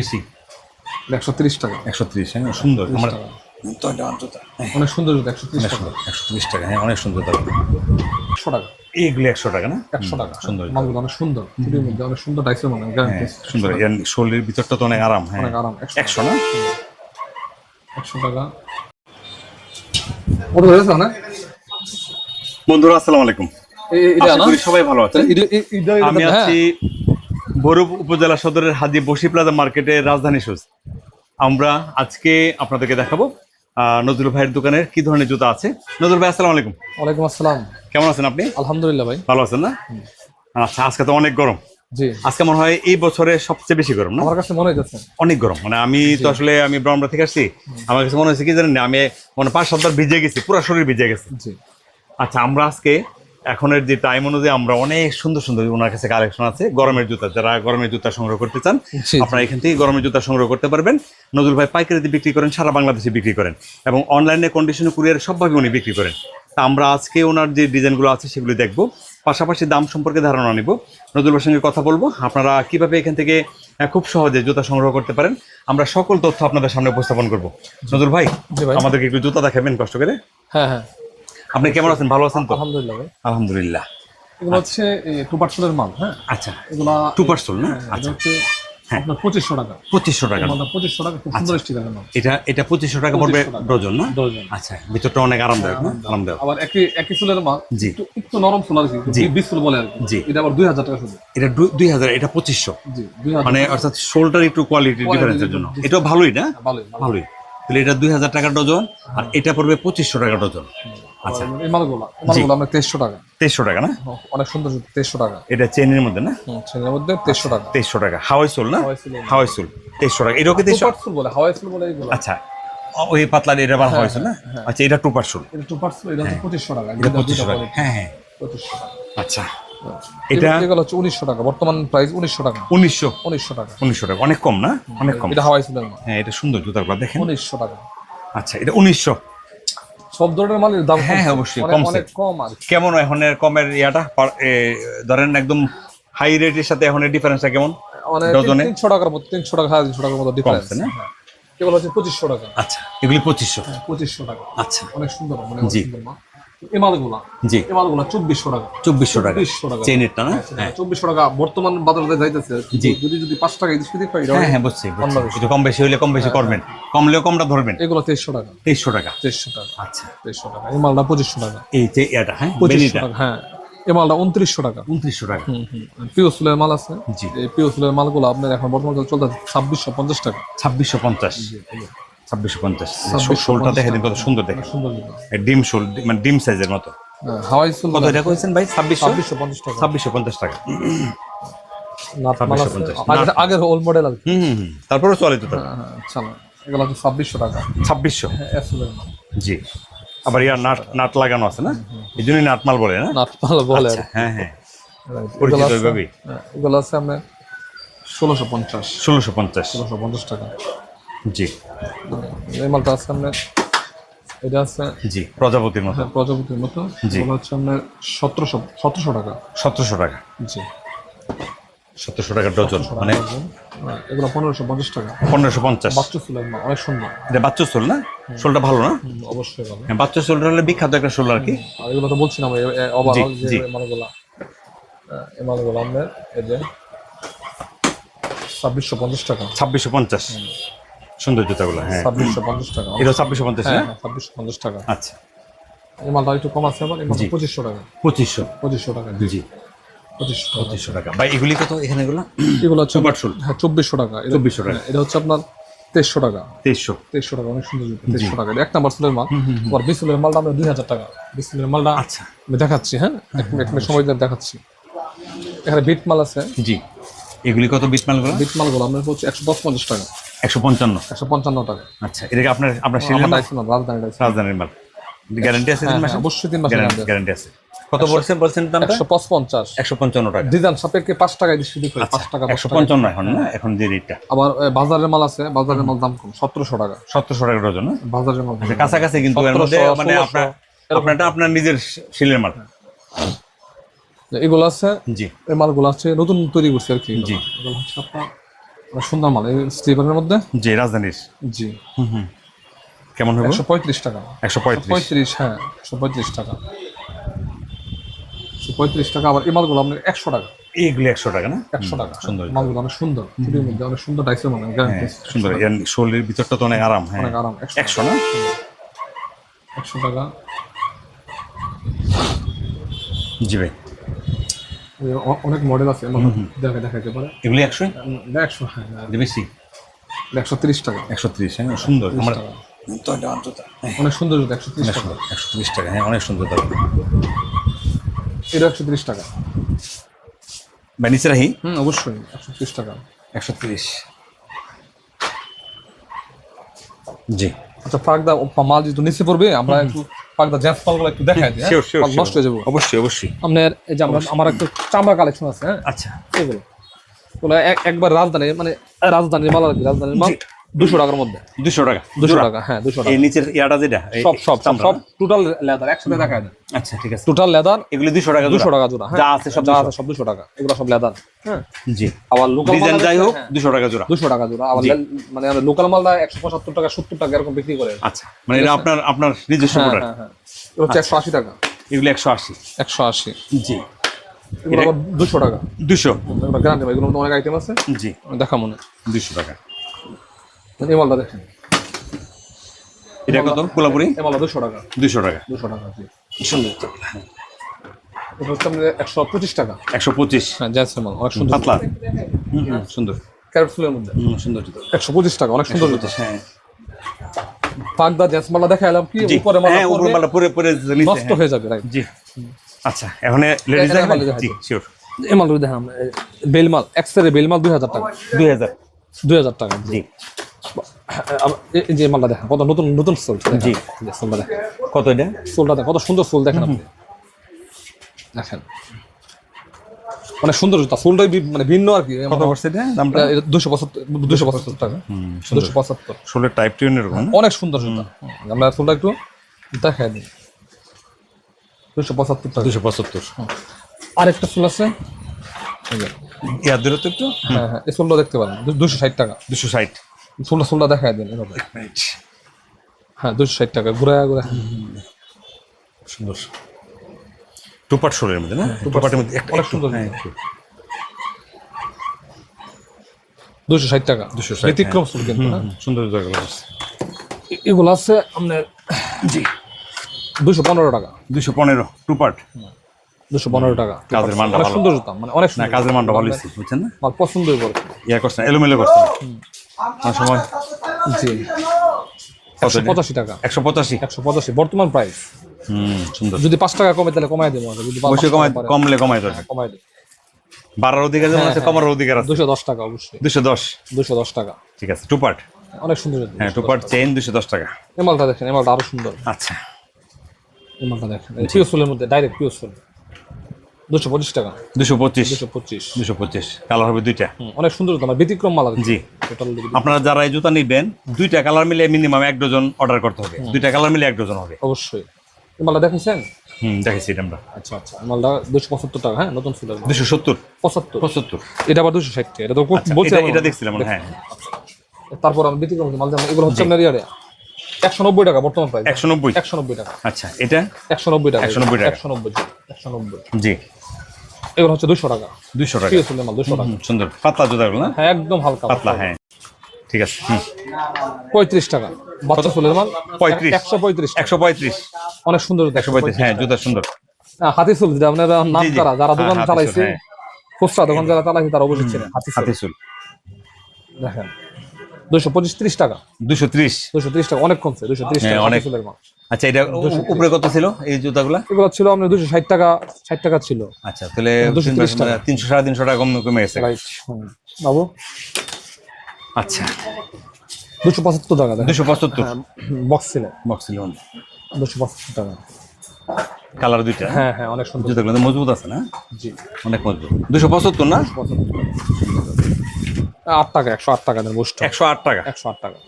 বেশি একশো তিরিশ টাকা। একশো ত্রিশ হ্যাঁ সুন্দর। আমরা অনেক সুন্দর জুতো একশো তিরিশ টাকা। একশো ত্রিশ টাকা হ্যাঁ অনেক সুন্দর দাম একশো টাকা। এইগুলো একশো টাকা না? একশো টাকা। সুন্দর মালগুলো অনেক সুন্দর। চুরির মধ্যে অনেক সুন্দর ডাইসের মনে হয় হ্যাঁ সুন্দর। এর শরীরের ভিতরটা তো অনেক আরাম হ্যাঁ। অনেক আরাম একশো একশো না? একশো টাকা। ধরেছে না। বন্ধুরা আসসালামু আলাইকুম। সবাই ভালো আছেন। এটা- আমি হ্যাঁ। আছি বরুপ উপজেলা সদরের হাজি বসি প্লাজা মার্কেটে রাজধানী শুজ আমরা আজকে আপনাদেরকে দেখাবো নজরুল ভাইয়ের দোকানের কি ধরনের জুতা আছে। নজরুল ভাই আসসালামু আলাইকুম। ওয়ালাইকুম আসসালাম। কেমন আছেন আপনি? আলহামদুলিল্লাহ ভাই। ভালো আছেন না? আচ্ছা আজকে তো অনেক গরম। জি। আজকে মনে হয় এই বছরে সবচেয়ে বেশি গরম না? আমার কাছে মনে যাচ্ছে অনেক গরম। মানে আমি তো আসলে আমি ব্রহ্মা থেকে আসছি। আমার কাছে মনে হচ্ছে কি জানেন না, আমি মানে পাঁচ সপ্তাহ ভিজে গেছি পুরো শরীর ভিজে গেছে। জি। আচ্ছা আমরা আজকে এখনের যে টাইম অনুযায়ী আমরা অনেক সুন্দর সুন্দর ওনার কাছে কালেকশন আছে। গরমের জুতা যারা গরমের জুতা সংগ্রহ করতে চান। আপনারা এখান থেকে গরমের জুতা সংগ্রহ করতে পারবেন। নজরুল ভাই পাইকারিতে বিক্রি করেন সারা বাংলাদেশে বিক্রি করেন এবং অনলাইনে কন্ডিশনে কুরিয়ার সবভাবে উনি বিক্রি করেন। তা আমরা আজকে ওনার যে ডিজাইনগুলো আছে সেগুলো দেখব পাশাপাশি দাম সম্পর্কে ধারণা নিব। নজরুল ভাইয়ের সঙ্গে কথা বলব। আপনারা কীভাবে এখান থেকে খুব সহজে জুতা সংগ্রহ করতে পারেন আমরা সকল তথ্য আপনাদের সামনে উপস্থাপন করব। নজরুল ভাই ভাই। আমাদেরকে একটু জুতা দেখাবেন কষ্ট করে। হ্যাঁ হ্যাঁ। আপনি কেমন আছেন? ভালো আছেন তো? আলহামদুলিল্লাহ ভাই। আলহামদুলিল্লাহ। এগুলো হচ্ছে টু পার্সেলের মাল হ্যাঁ? আচ্ছা। এগুলা টু পার্সেল না? আচ্ছা। আপনার পঁচিশশো টাকা। পঁচিশশো টাকা। পঁচিশশো টাকা খুব সুন্দর স্টিকারের এটা এটা পঁচিশশো টাকা পড়বে ডজন না? ডজন। আচ্ছা ভিতরটা অনেক আরামদায়ক না? আরামদায়ক। আবার একই একই চুলের মাল জি। একটু একটু নরম চুল আর কি বিশ চুল বলে আর কি। জি। এটা আবার দুই হাজার টাকা শুধু এটা দুই হাজার এটা পঁচিশশো। জি মানে অর্থাৎ শোল্ডার একটু কোয়ালিটি ডিফারেন্সের জন্য। এটাও ভালোই না? ভালোই ভালোই। তাহলে এটা দুই হাজার টাকা ডজন আর এটা পড়বে পঁচিশশো টাকা ডজন। আচ্ছা। এই মালগুলো। মালগুলো আমরা তেইশশো টাকা। তেইশশো টাকা না? অনেক সুন্দর তেইশশো টাকা। এটা চেনের মধ্যে না? ছেলের মধ্যে তেইশশো টাকা। তেইশশো টাকা। হাওয়াই সোল না? হাওয়াই সোল। তেইশশো টাকা। এটাও কি তেইশশো? টু বলে হাওয়াই বলে এইগুলো আচ্ছা। ওই পাতলা এটা বার হাওয়াই সোল না? আচ্ছা এটা টু পার্সেল এটা টু পার্সেল এটা পঁচিশশো টাকা। এটা পঁচিশশো টাকা। হ্যাঁ হ্যাঁ। পঁচিশশো টাকা। আচ্ছা। এটা এগুলো হচ্ছে উনিশশো টাকা। বর্তমান প্রাইস উনিশশো টাকা। উনিশশো। উনিশশো টাকা। উনিশশো টাকা। অনেক কম না? অনেক কম। এটা হাওয়াই মাল হ্যাঁ এটা সুন্দর জুতাগুলো দেখেন। উনিশশো টাকা। আচ্ছা এটা উনিশশো। সব ধরনের মালের দাম হ্যাঁ, হ্যাঁ, অবশ্যই। কম আর কেমন এখন এর কমের ইয়াটা? ধরেন একদম হাই রেটের সাথে এখন এর ডিফারেন্সটা কেমন? মানে ডজনে? তিনশো টাকার মতো তিনশো টাকা 300 টাকার মতো ডিফারেন্স না? কেবল হচ্ছে পঁচিশশো টাকা। আচ্ছা এগুলি পঁচিশশো। পঁচিশশো টাকা। আচ্ছা। অনেক সুন্দর মানে জি। জি। চব্বিশশো টাকা। চব্বিশশো টাকা। চব্বিশশো টাকা। চেনেরটা না হ্যাঁ চব্বিশশো টাকা বর্তমান বাজারে যাইতেছে জি। যদি যদি পাঁচ টাকা এদিক সেদিক পাই হ্যাঁ হ্যাঁ বুঝছি বুঝছি। অন্য বিষয়। একটু কম বেশি হইলে কম বেশি করবেন। কমলেও কমটা ধরবেন। এগুলো তেইশশো টাকা। তেইশশো টাকা। তেইশশো টাকা। আচ্ছা। তেইশশো টাকা। এই পঁচিশশো টাকা। এই যে ইয়াটা হ্যাঁ পঁচিশশো বেনিটা। টাকা হ্যাঁ। এই মালটা উনত্রিশশো টাকা। উনত্রিশশো টাকা। পিও সুলের মাল আছে। জি। এই পিও সুলের মালগুলো আপনার এখন বর্তমানে চলতে ছাব্বিশশো পঞ্চাশ টাকা। ছাব্বিশশো পঞ্চাশ। ছাব্বিশশো পঞ্চাশ। শোলটা দেখে দিন কত সুন্দর দেখে। সুন্দর ডিম শোল মানে ডিম সাইজের মতো। হ্যাঁ, হাওয়াই সুল কত এটা কইছেন ভাই? ছাব্বিশশো? ছাব্বিশশো পঞ্চাশ টাকা। ছাব্বিশশো পঞ্চাশ টাকা। নাট মাল আছে 2650 আগের- আগের ওল্ড মডেল আর কি। হুম হুম হুম। তারপরেও চলে তো হ্যাঁ, হ্যাঁ, চলো। এগুলো হচ্ছে ছাব্বিশশো টাকা। ছাব্বিশশো? হ্যাঁ, এসএলের মাল জি। আবার ইয়ার নাট নাট লাগানো আছে না? এই জন্যই নাট মাল বলে না? নাটমাল বলে আচ্ছা, হ্যাঁ হ্যাঁ। পরিচিত ওইভাবেই। হ্যাঁ, এগুলো আছে আপনার ষোলোশো পঞ্চাশ। ষোলোশো পঞ্চাশ। ষোলোশো পঞ্চাশ টাকা। জি। এই মালটা আছে আপনার এটা আছে জি প্রজাপতির মতো। প্রজাপতির মতো। জি। হচ্ছে আপনার সতেরোশো সতেরোশো টাকা। সতেরোশো টাকা। জি। সতেরোশো টাকা ডজন মানে? হ্যাঁ, এগুলো পনেরোশো পঞ্চাশ টাকা। পনেরোশো পঞ্চাশ। বাচ্চা মাল অনেক সুন্দর। এটা বাচ্চা সোল না? সোলটা ভালো না? অবশ্যই ভালো। হ্যাঁ বাচ্চা সোলটা হলে বিখ্যাত একটা সোল আর কি। এগুলো তো বলছিলাম জি, যে মালগুলা। এই মালগুলো আপনার এই যে ছাব্বিশশো পঞ্চাশ টাকা। ছাব্বিশশো পঞ্চাশ। সুন্দর জুতাগুলো হ্যাঁ। ছাব্বিশশো পঞ্চাশ টাকা। এটা ছাব্বিশশো পঞ্চাশ হ্যাঁ ছাব্বিশশো পঞ্চাশ টাকা। আচ্ছা। এই মালটা একটু কম আছে আবার এই মালটা জি। পঁচিশশো টাকা। পঁচিশশো। পঁচিশশো টাকা জি। পঁচিশশো পঁচিশশো টাকা। ভাই এগুলি কত এখানে এগুলো? এগুলো হচ্ছে হ্যাঁ চব্বিশশো টাকা। এটা- 2400 টাকা। হ্যাঁ, এটা হচ্ছে আপনার তেইশশো টাকা। তেইশশো। তেইশশো টাকা অনেক সুন্দর তেইশশো টাকা। এক নাম্বার সুলের মাল। আবার বিশ মালটা আমরা দুই হাজার টাকা। মালটা আচ্ছা। আমি দেখাচ্ছি হ্যাঁ? এক এক মিনিট সময় দিয়ে দেখাচ্ছি। এখানে বিট মাল আছে। জি। এগুলি কত বিট মালগুলো? বিট মালগুলো আপনার হচ্ছে একশো দশ পঞ্চাশ টাকা। একশো পঞ্চান্ন। একশো পঞ্চান্ন টাকা। আচ্ছা এটা আপনার আপনার রাজধানীর মাল। গ্যারান্টি আছে তিন হ্যাঁ, হ্যাঁ, অবশ্যই তিন মাসের গ্যারান্টি আছে। কত বলছেন দামটা? একশো পঞ্চাশ। একশো পঞ্চান্ন টাকা। পাঁচ টাকায় ডিস্ট্রিবিউট করে পাঁচ টাকা একশো পঞ্চান্ন এখন না? এখন যে রেটটা আবার বাজারের মাল আছে বাজারের মাল দাম কম সতেরোশো টাকা। সতেরোশো টাকা ডজন বাজারের মাল আচ্ছা, কাছাকাছি কিন্তু এর মধ্যে 1700, মানে আপনার আপনারটা আপনার নিজের শিলের মাল এগুলো আছে জি। এই মালগুলো আছে নতুন তৈরি করছে আর কি। জি। এগুলো হচ্ছে আপনার সুন্দর মাল এই স্লিপারের মধ্যে? জি রাজধানীর। জি। হুম হুম। কেমন হবে একশো পঁয়ত্রিশ টাকা। একশো পঁয়ত্রিশ। হ্যাঁ একশো পঁয়ত্রিশ টাকা। পঁয়ত্রিশ টাকা আবার এই মালগুলো আপনার একশো টাকা। এইগুলি একশো টাকা না? একশো টাকা। সুন্দর। মালগুলো অনেক সুন্দর চুরির মধ্যে অনেক সুন্দর ডাইসের মানে হ্যাঁ সুন্দর। শরীরের ভিতরটা তো অনেক আরাম হ্যাঁ। অনেক আরাম একশো না? একশো টাকা। জি ভাই। অনেক মডেল আছে দেখা দেখাতে পারে। এগুলি একশো? একশো হ্যাঁ হ্যাঁ, বেশি? একশো তিরিশ টাকা। একশো ত্রিশ হ্যাঁ সুন্দর। আমার হ্যাঁ, অনেক সুন্দর জুতো একশো তিরিশ টাকা। একশো ত্রিশ টাকা হ্যাঁ অনেক সুন্দর দাম এটা একশো তিরিশ টাকা। বা নিচে রাখি হুম অবশ্যই একশো তিরিশ টাকা। একশো ত্রিশ। জি। আচ্ছা পাকদা মাল যেহেতু নিচে পড়বে আমরা একটু পাকদা জ্যাপ একটু দেখাই দিই হ্যাঁ? শিওর শিওর নষ্ট হয়ে যাব। অবশ্যই অবশ্যই। আপনার এই যে আমরা আমার একটা চামড়া কালেকশন আছে হ্যাঁ? আচ্ছা। এগুলো। এক- একবার রাজধানী মানে রাজধানীর মাল আর কি রাজধানীর মাল। দুশো টাকার মধ্যে। দুশো টাকা। দুশো টাকা হ্যাঁ দুশো টাকা। নিচের ইয়াটা যেটা? সব সব সব? টোটাল লেদার একসাথে দেখা যায় আচ্ছা ঠিক আছে। টোটাল লেদার এগুলি দুশো টাকা দুশো? টাকা জোড়া হ্যাঁ যা আছে সব যা আছে সব দুশো টাকা এগুলো সব লেদার হ্যাঁ। জি। আবার লোকাল ডিজাইন যাই হোক দুশো টাকা জোড়া। দুশো টাকা জোড়া আবার মানে লোকাল মালটা একশো পঁচাত্তর টাকা সত্তর টাকা এরকম বিক্রি করে। আচ্ছা মানে এটা আপনার আপনার নিজস্ব হ্যাঁ প্রোডাক্ট হ্যাঁ হ্যাঁ। হচ্ছে একশো আশি টাকা। এগুলি একশো আশি। একশো আশি। জি। দুশো টাকা। দুশো। এগুলো এগুলো অনেক আইটেম আছে। জি। দেখা মনে দুশো টাকা। এই মালটা দেখেন। এটা কত? কোলাপুরি? এই মালটা দুশো টাকা। দুশো টাকা। দুশো টাকা সুন্দর। এটা হচ্ছে আমাদের একশো পঁচিশ টাকা। একশো পঁচিশ। হ্যাঁ জ্যান্সের মাল অনেক সুন্দর। পাতলা। হুম, হুম, সুন্দর। ক্যারেট মধ্যে। সুন্দর একশো পঁচিশ টাকা অনেক সুন্দর। জুতো হ্যাঁ। পাকদা জ্যান্স মালটা কি? উপরে হ্যাঁ উপরে মালা পরে পরে নিচে, নষ্ট হ্যাঁ। হয়ে যাবে রাইট জি। আচ্ছা এখন লেডিস দেখাবেন? জি শিওর এই মালটা দেখাম বেলমাল এক্সরে বেলমাল দুই হাজার টাকা। দুই হাজার। দুই হাজার টাকা জি। যে মালটা দেখেন কত নতুন নতুন সোল জি। সোলটা দেখেন। কত এটা? সোলটা দেখেন কত সুন্দর সোল দেখেন আপনি। দেখেন। মানে সুন্দর জুতা সোলটাই মানে ভিন্ন আর কি। কত পড়ছে এটা দামটা? দুশো পঁচাত্তর দুশো পঁচাত্তর টাকা। দুশো পঁচাত্তর। ষোলোর টাইপ টিউন এরকম অনেক সুন্দর জুতা আমরা সোলটা একটু দেখাই দিই। দুশো পঁচাত্তর টাকা। দুশো পঁচাত্তর। আরেকটা ফুল আছে। ইয়ার দূরত্ব একটু? হ্যাঁ হ্যাঁ এই সোলটা দেখতে পারেন। দুশো ষাট টাকা। দুশো ষাট। সোলটা সোলটা দেখাই দিন এভাবে। হ্যাঁ দুশো ষাট টাকা ঘুরে ঘুরে সুন্দর। টুপাট ষোলোর মধ্যে না? টুপাটের মধ্যে একটা অনেক সুন্দর। হ্যাঁ। দুশো ষাট টাকা। 260, ব্যতিক্রম সোল কিন্তু না? সুন্দর জায়গা এগুলো আছে আপনার জি। দুশো পনেরো টাকা। দুশো পনেরো টুপাট দুশো পনেরো টাকা। কাজের মানটা অনেক। সুন্দর জুতা মানে অনেক কাজের মানটা ভালো বুঝছেন না? পছন্দই করে ইয়া করছে এলোমেলো করছে সময় জি। একশো পঁচাশি টাকা। একশো পঁচাশি? একশো পঁচাশি। বর্তমান প্রাইস হুম সুন্দর। যদি পাঁচ টাকা কমে তাহলে কমাই দেবো যদি পারে, কমলে কমায় দেবে কমাই দেবো। বাড়ার অধিকার যেমন আছে কমার অধিকার আছে। দুশো দশ টাকা অবশ্যই। দুশো দশ? দুশো দশ টাকা। ঠিক আছে টুপাট অনেক সুন্দর। হ্যাঁ টুপাট চেইন দুশো দশ টাকা। এই মালটা দেখেন এই মালটা আরও সুন্দর। আচ্ছা। এই দেখেন পিও সোলের মধ্যে ডাইরেক্ট পিও সোল দুশো পঁচিশ টাকা। দুশো পঁচিশ। দুশো পঁচিশ। দুশো পঁচিশ। কালার হবে দুইটা। অনেক সুন্দর জুতো ব্যতিক্রম মাল জি। আপনারা যারা এই জুতা নিবেন দুইটা কালার মিলে মিনিমাম এক ডজন অর্ডার করতে হবে। দুইটা কালার মিলে এক ডজন হবে। অবশ্যই। এই মালটা দেখেছেন? হুম দেখেছি এটা আমরা। আচ্ছা আচ্ছা। মালটা দুশো পঁচাত্তর টাকা হ্যাঁ? নতুন ফুলের দুশো সত্তর। পঁচাত্তর। পঁচাত্তর। এটা আবার দুশো ষাট টাকা। এটা তো আচ্ছা, বলছি এটা- দেখছিলাম হ্যাঁ। তারপর আমি ব্যতিক্রম মাল এগুলো হচ্ছে আপনার ইয়ারে। একশো নব্বই টাকা বর্তমান প্রাইস একশো নব্বই। একশো নব্বই টাকা। আচ্ছা এটা? একশো নব্বই টাকা। 190 টাকা। একশো নব্বই। একশো নব্বই। জি। এগুলো হচ্ছে দুশো টাকা। দুশো টাকা। মাল দুশো টাকা। সুন্দর। পাতলা জুতাগুলো না? হ্যাঁ একদম হালকা পাতলা। হ্যাঁ। ঠিক আছে পঁয়ত্রিশ টাকা। বাচ্চা ফুলের মাল? পঁয়ত্রিশ। একশো পঁয়ত্রিশ একশো পঁয়ত্রিশ। অনেক সুন্দর একশো পঁয়ত্রিশ হ্যাঁ জুতা সুন্দর। হাতি চুল যেটা আপনার নাম জি। যারা হ্যাঁ, দোকান চালাইছে চুল, হ্যাঁ। খুচরা দোকান যারা চালাইছে তারা অবশ্যই চেনে হাতি হাতে চুল। দেখেন। দুশো পঁচিশ ত্রিশ টাকা। দুশো ত্রিশ। দুশো ত্রিশ টাকা অনেক কমছে দুশো ত্রিশ হ্যাঁ, টাকা অনেক। চুলের মাল। আচ্ছা এটা উপরে কত ছিল এই জুতাগুলা? এগুলো ছিল? আপনার দুশো ষাট টাকা ষাট টাকা ছিল। আচ্ছা তাহলে 230 টাকা। তিনশো সাড়ে তিনশো টাকা কম কমে গেছে। বাবু? আচ্ছা। দুশো পঁচাত্তর টাকা দুশো পঁচাত্তর। বক্স ছিল। বক্স ছিল দুশো পঁচাত্তর টাকা। কালার দুইটা? হ্যাঁ হ্যাঁ অনেক সুন্দর। জুতাগুলো মজবুত আছে না? জি। অনেক মজবুত। দুশো পঁচাত্তর না? আট টাকা একশো আট টাকা দেন একশো আট টাকা। একশো আট টাকা।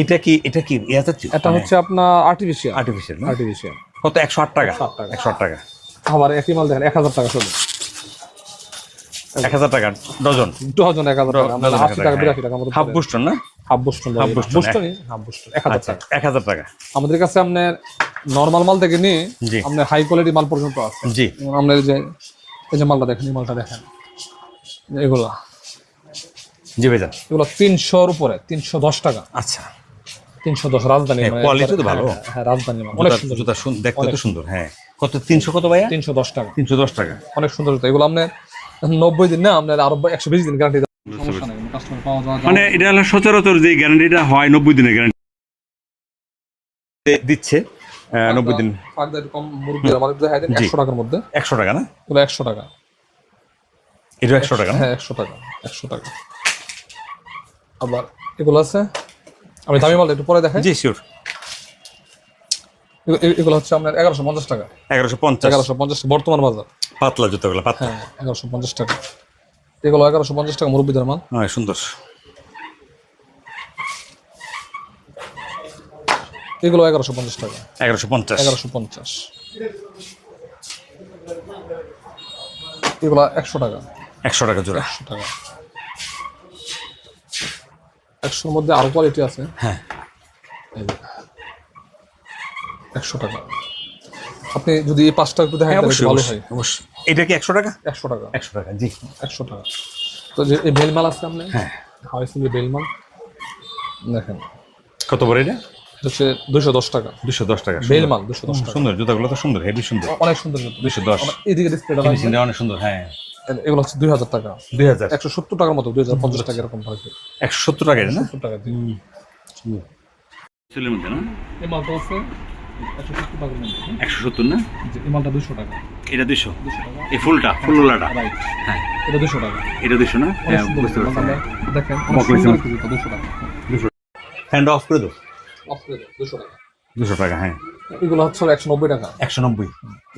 এটা কি এটা কি? ইয়াতে এটা হচ্ছে আপনার আর্টিফিশিয়াল আর্টিফিশিয়াল আর্টিফিশিয়াল কত? একশো আট টাকা? 108 টাকা। একশো আট টাকা। আবার একই মাল দেখেন এক হাজার টাকা শুধু এক হাজার টাকা ডজন? ডজন এক হাজার টাকা ডজন আশি টাকা বিরাশি টাকা আমাদের হাফ বুস্টন না? হাফ বুস্টন Boston, বুস্টনই হাফ বুস্টন এক হাজার আচ্ছা টাকা। এক হাজার টাকা। আমাদের কাছে আপনার নর্মাল মাল থেকে নিয়ে জি। আপনার হাই কোয়ালিটি মাল পর্যন্ত আছে। জি। আপনার যে এই যে মালটা দেখেন এই মালটা দেখেন। এগুলো। জি ভাইজান। এগুলো তিনশোর উপরে তিনশো দশ টাকা। আচ্ছা। তিনশো দশ রাজধানী হ্যাঁ, মানে তো ভালো। হ্যাঁ, হ্যাঁ রাজধানী অনেক সুন্দর। জুতা দেখতে তো সুন্দর হ্যাঁ। কত? তিনশো কত ভাইয়া? তিনশো দশ টাকা। তিনশো দশ টাকা। অনেক সুন্দর জুতা। এগুলো আপনার নব্বই দিন না আপনার আরও একশো বিশ দিন গ্যারান্টি মানে এটা হলো সচরাচর যে গ্যারান্টিটা হয় নব্বই দিনের গ্যারান্টি দিচ্ছে নব্বই দিন। কম মুরব্বী আমাদের দেখাই দেন একশো টাকার মধ্যে। একশো টাকা না? এগুলো একশো টাকা। এটা একশো টাকা হ্যাঁ একশো টাকা একশো টাকা। আবার এগুলো আছে? আমি দামি মাল একটু পরে দেখাই। জি শিওর এগুলো হচ্ছে আপনার এগারোশো পঞ্চাশ টাকা। এগারোশো পঞ্চাশ। এগারোশো পঞ্চাশ বর্তমান বাজার। পাতলা জুতোগুলো পাতলা। হ্যাঁ এগারোশো পঞ্চাশ টাকা। এগুলো এগারোশো পঞ্চাশ টাকা মুরব্বীদের মাল। হ্যাঁ সুন্দর। এগুলো এগারোশো পঞ্চাশ টাকা। এগারোশো পঞ্চাশ। এগারোশো পঞ্চাশ। এগুলো একশো টাকা। একশো টাকা জোড়া। একশো টাকা। একশোর মধ্যে আরও কোয়ালিটি আছে। হ্যাঁ। একশো টাকা। আপনি যদি এই পাঁচটা একটু দেখেন হ্যাঁ, অবশ্যই ভালো হয়। অবশ্যই। এটা কি একশো টাকা? একশো টাকা। একশো টাকা জি। একশো টাকা। তো যে এই বেলমাল আছে আপনি হ্যাঁ। হাওয়াই যে বেলমাল দেখেন। কত বড় এটা? হচ্ছে দুশো দশ টাকা। দুশো দশ টাকা বেলমাল দুশো দশ সুন্দর জুতাগুলো তো সুন্দর হেভি সুন্দর। অনেক সুন্দর জুতো। দুশো। দশ এদিকে ডিসপ্লেটা অনেক সুন্দর হ্যাঁ। এগুলো হচ্ছে দুই হাজার টাকা। দুই হাজার। একশো সত্তর টাকার মতো দুই হাজার পঞ্চাশ টাকা এরকম থাকবে একশো সত্তর টাকা সত্তর টাকা দিয়ে। চুলের মধ্যে না? এই মালটা আছে একশো সত্তর টাকার মধ্যে একশো সত্তর না? এই মালটা দুশো টাকা। এটা দুশো? দুশো টাকা। এই ফুলটা ফুলওয়ালাটা রাইট হ্যাঁ। এটা দুশো টাকা। এটা দুশো না? হ্যাঁ বুঝতে পারছি। দেখেন দুশো টাকা। হ্যান্ড অফ করে দাও। Off করে দাও, দুশো টাকা। দুশো টাকা হ্যাঁ। এগুলো হচ্ছে একশো নব্বই টাকা। একশো নব্বই।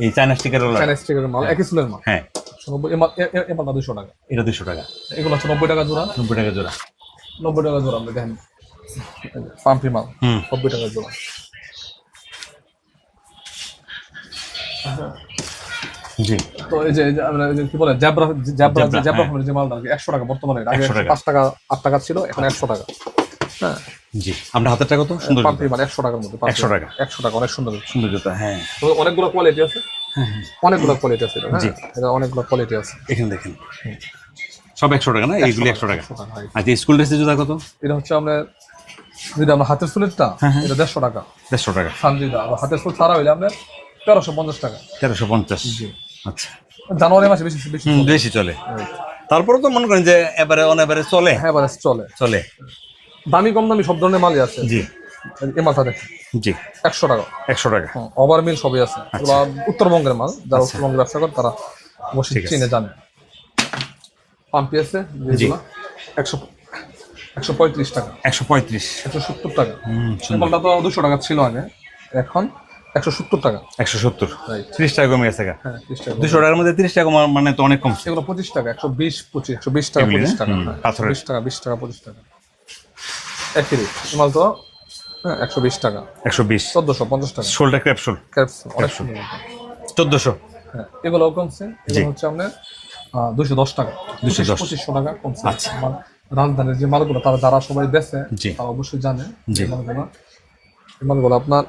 এই চায়না স্টিকার চাইনা স্টিকারের মাল একই সুলের মাল। হ্যাঁ। নব্বই এই মাল- এ- এ- এই মালটা দুশো টাকা? এটা দুশো টাকা। এগুলো হচ্ছে নব্বই টাকা জোড়া? নব্বই টাকা জোড়া। নব্বই টাকা জোড়া আপনি দেখেন। পাম্পি মাল নব্বই টাকা জোড়া। জি। তো এই যে আমরা কি বলে জ্যাবরা জ্যাবরা Zebra, জ্যাবরা হ্যাঁ। ফোনের যে মালটা আর একশো টাকা বর্তমানে। আগে পাঁচ টাকা আট টাকা ছিল এখন একশো টাকা। হ্যাঁ। জি। আমরা সুন্দর পাম্পি মাল একশো টাকার মধ্যে পাম্পি 100 মাল। টাকা। একশো টাকা অনেক সুন্দর সুন্দর জুতা হ্যাঁ। তো অনেকগুলো কোয়ালিটি আছে? অনেকগুলো কোয়ালিটি আছে এটা, হ্যাঁ? অনেকগুলো কোয়ালিটি আছে। এখানে দেখেন। সব একশো টাকা না? এইগুলি একশো টাকা। আচ্ছা স্কুল ড্রেসের জুতা কত? এটা হচ্ছে আপনার যদি আমরা হাতের ফুলেরটা হ্যাঁ, হ্যাঁ। এটা দেড়শো টাকা। দেড়শো টাকা। সানজিদা আর হাতের ফুল ছাড়া হইলে আপনার তেরোশো পঞ্চাশ টাকা। তেরোশো পঞ্চাশ। আচ্ছা। জানুয়ারি মাসে বেশি বেশি চলে। বেশি চলে। তারপরে তো মনে করেন যে এবারে অনেবারে চলে? হ্যাঁ এবারে চলে। চলে। দামি কম দামি সব ধরনের মালই আছে। জি। এই মাথা দেখেন। জি। একশো টাকা। একশো টাকা। ওভার মিল সবই আছে। এগুলো উত্তরবঙ্গের মাল যারা উত্তরবঙ্গে ব্যবসা করে তারা অবশ্যই চিনে জানে। পাম্পি আছে একশো একশো পঁয়ত্রিশ টাকা। একশো পঁয়ত্রিশ। একশো সত্তর টাকা। মালটা তো দুশো টাকা ছিল আগে। এখন একশো সত্তর টাকা। একশো সত্তর। ত্রিশ টাকা কমে গেছে হ্যাঁ দুশো টাকার মধ্যে তিরিশ টাকা মানে তো অনেক কমছে। সেগুলো পঁচিশ টাকা একশো বিশ পঁচিশ একশো বিশ টাকা এগুলি পঁচিশ টাকা। বিশ টাকা বিশ টাকা পঁচিশ টাকা। একই মাল তো একশো বিশ টাকা। একশো বিশ। চোদ্দোশো পঞ্চাশ টাকা। শোলটা ক্র্যাপসুল ক্যাপসুল অনেক সুন্দর। চোদ্দশো? হ্যাঁ এগুলো কমছে। এগুলো হচ্ছে আপনার দুশো দশ টাকা। 210 পঁচিশশো টাকা কমছে। আচ্ছা। রাজধানীর যে মালগুলো তারা যারা সবাই জি। তারা অবশ্যই জানে মালগুলো। এই মালগুলো আপনার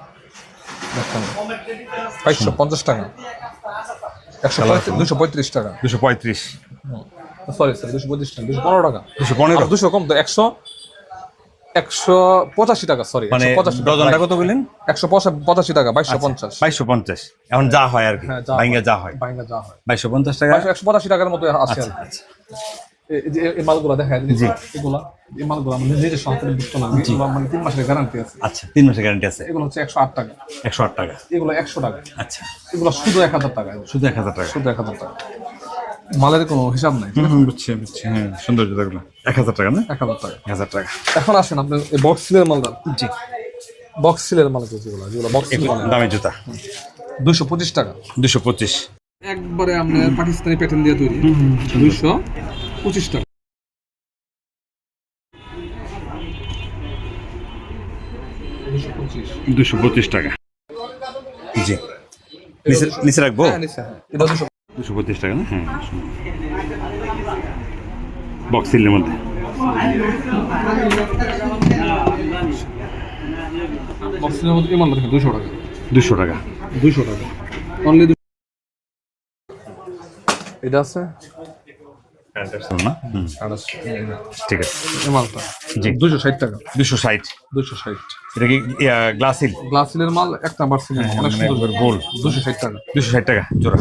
দেখেন বাইশশো পঞ্চাশ টাকা। একশো দুশো পঁয়ত্রিশ টাকা। দুশো পঁয়ত্রিশ। সরি স্যার দুশো পঁয়ত্রিশ টাকা দুশো পনেরো টাকা। দুশো পনেরো। দুশো কম তো একশো একশো পঁচাশি টাকা সরি মানে ডজনটা কত বললেন? একশো পঁচাশি টাকা বাইশশো পঞ্চাশ। বাইশশো পঞ্চাশ। এখন যা হয় আর কি হ্যাঁ, বাইঙ্গা যা হয়। বাইঙ্গা যা হয়। বাইশশো পঞ্চাশ টাকা? একশো পঁচাশি টাকার মতো আছে আর আচ্ছা। এই যে দেখা জি। এগুলা এই মালগুলো আমাদের নিজস্ব হাতের বুঝতে না। মানে তিন মাসের গ্যারান্টি আছে। আচ্ছা তিন মাসের গ্যারান্টি আছে। এগুলো হচ্ছে একশো আট টাকা। একশো আট টাকা। এগুলো একশো টাকা। আচ্ছা। এগুলো শুধু এক হাজার টাকা। শুধু এক হাজার টাকা। শুধু এক হাজার টাকা। মালের কোনো হিসাব নাই বুঝছি বুঝছি হ্যাঁ সুন্দর জুতাগুলো এক হাজার টাকা না? এক হাজার টাকা। এক হাজার টাকা। এখন আসেন আপনি এই বক্স সিলের মালটা জি। বক্স সিলের মাল যেগুলো যেগুলো বক্স দামি জুতা। দুশো পঁচিশ টাকা। দুশো পঁচিশ। একবারে আপনার পাকিস্তানি প্যাটার্ন দিয়ে তৈরি। দুইশো পঁচিশ টাকা। দুশো পঁচিশ টাকা। জি। নিচে নিচে রাখব? হ্যাঁ নিচে হ্যাঁ। এটা দুশো পঁচিশ টাকা না? হ্যাঁ সুন্দর। বক্সিলের মধ্যে। দেখেন দুশো টাকা। দুশো টাকা। দুশো টাকা। অনলি এটা আছে? ঠিক আছে। এই মালটা জি। দুশো ষাট টাকা। দুশো ষাট। দুশো ষাট। এটা কি গ্লাসিল গ্লাসিলের মাল এক নাম্বার সিলের অনেক সুন্দর। গোল দুশো ষাট টাকা। দুশো ষাট টাকা জোড়া।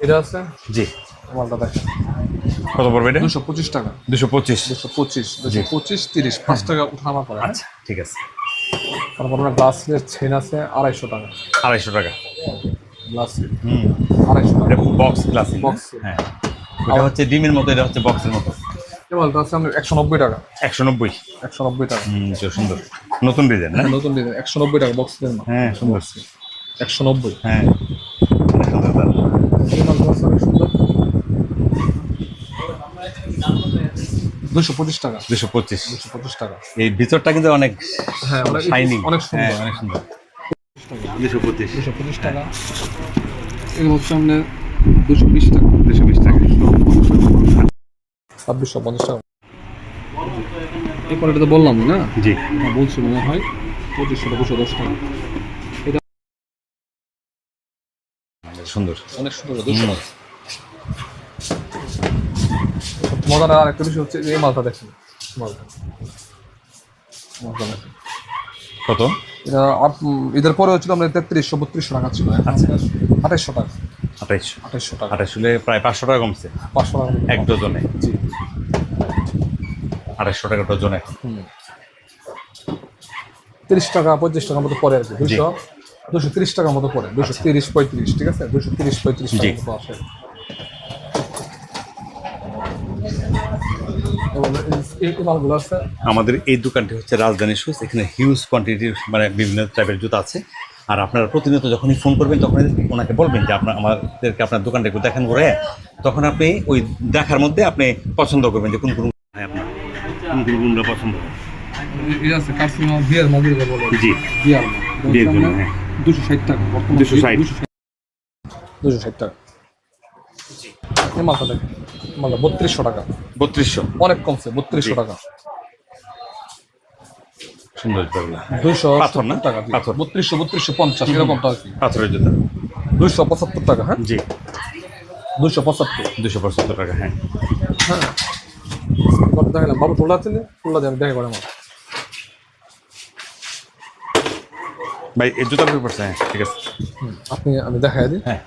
এটা আছে? জি। মালটা দেখেন। কত পড়বে এটা? দুশো পঁচিশ টাকা। দুশো পঁচিশ। দুশো পঁচিশ দুশো পঁচিশ তিরিশ পাঁচ টাকা উঠানামা করে আচ্ছা ঠিক আছে। তারপর আপনার গ্লাসের চেন আছে আড়াইশো টাকা। আড়াইশো টাকা। গ্লাসের হুম। আড়াইশো টাকা। এটা বক্স গ্লাস Box। হ্যাঁ। ওটা হচ্ছে ডিমের মতো এটা হচ্ছে বক্সের মতো। মালটা আছে আপনার একশো নব্বই টাকা। একশো নব্বই। একশো নব্বই টাকা। হুম সুন্দর। নতুন ডিজাইন না? নতুন ডিজাইন একশো নব্বই টাকা বক্সের হ্যাঁ সুন্দর। একশো নব্বই। হ্যাঁ। এই অনেক সুন্দর দুশো পঁচিশ টাকা। দুশো পঁচিশ। দুশো পঁচিশ টাকা। এই ভিতরটা কিন্তু অনেক হ্যাঁ অনেক শাইনিং অনেক সুন্দর হ্যাঁ। অনেক সুন্দর। দুশো পঁচিশ। দুশো পঁচিশ টাকা। এগুলো হচ্ছে আপনার দুশো বিশ টাকা। দুশো বিশ টাকা। ছাব্বিশশো পঞ্চাশ টাকা। এই কোয়ালিটি তো বললাম না? জি। হ্যাঁ বলছি মনে হয় পঁচিশশো দুশো দশ টাকা। সুন্দর। অনেক সুন্দর মজার আর একটা বিষয় হচ্ছে এই মালটা দেখেন মালটা। কত? এটা ঈদের পরে হচ্ছিল আমরা তেত্রিশশো বত্রিশশো টাকা ছিল। আচ্ছা। আঠাইশশো টাকা। আঠাইশশো। আঠাইশশো টাকা। আঠাইশ হলে প্রায় পাঁচশো টাকা কমছে। পাঁচশো টাকা এক ডজনে। জি। আঠাইশশো টাকা ডজন তিরিশ টাকা পঁয়ত্রিশ টাকার মতো পরে আর কি দুশো দুশো তিরিশ টাকার মতো পরে দুশো তিরিশ পঁয়ত্রিশ ঠিক আছে? দুশো তিরিশ পঁয়ত্রিশ। টাকার মতো আসে। আমাদের এই দোকানটি হচ্ছে রাজধানী শুজ এখানে হিউজ কোয়ান্টিটির মানে বিভিন্ন টাইপের জুতো আছে। আর আপনারা প্রতিনিয়ত যখনই ফোন করবেন তখন ওনাকে বলবেন যে আপনার আমাদেরকে আপনার দোকানটা একটু দেখান করে তখন আপনি ওই দেখার মধ্যে আপনি পছন্দ করবেন যে কোন কোন হয় আপনার। কোন কোন পছন্দ জি। বিয়ার বিয়ের জন্য, হ্যাঁ। দুশো ষাট টাকা 260 দুশো ষাট। টাকা। এই মালটা দেখেন মালটা বত্রিশশো টাকা। বত্রিশশো। অনেক কমছে বত্রিশশো টাকা। সুন্দর দুইশো পাথর না? টাকা পাথর। বত্রিশশো বত্রিশশো পঞ্চাশ পাথরের জুতা। দুইশো পঁচাত্তর টাকা হ্যাঁ? জি। দুইশো পঁচাত্তর। দুশো পঁচাত্তর টাকা হ্যাঁ। হ্যাঁ। কত দেখালাম বাবু তোলা আছে তোলা দেখে করে আমার ভাই এই জুতার উপর হ্যাঁ ঠিক আছে। আপনি আমি দেখাই দিই। হ্যাঁ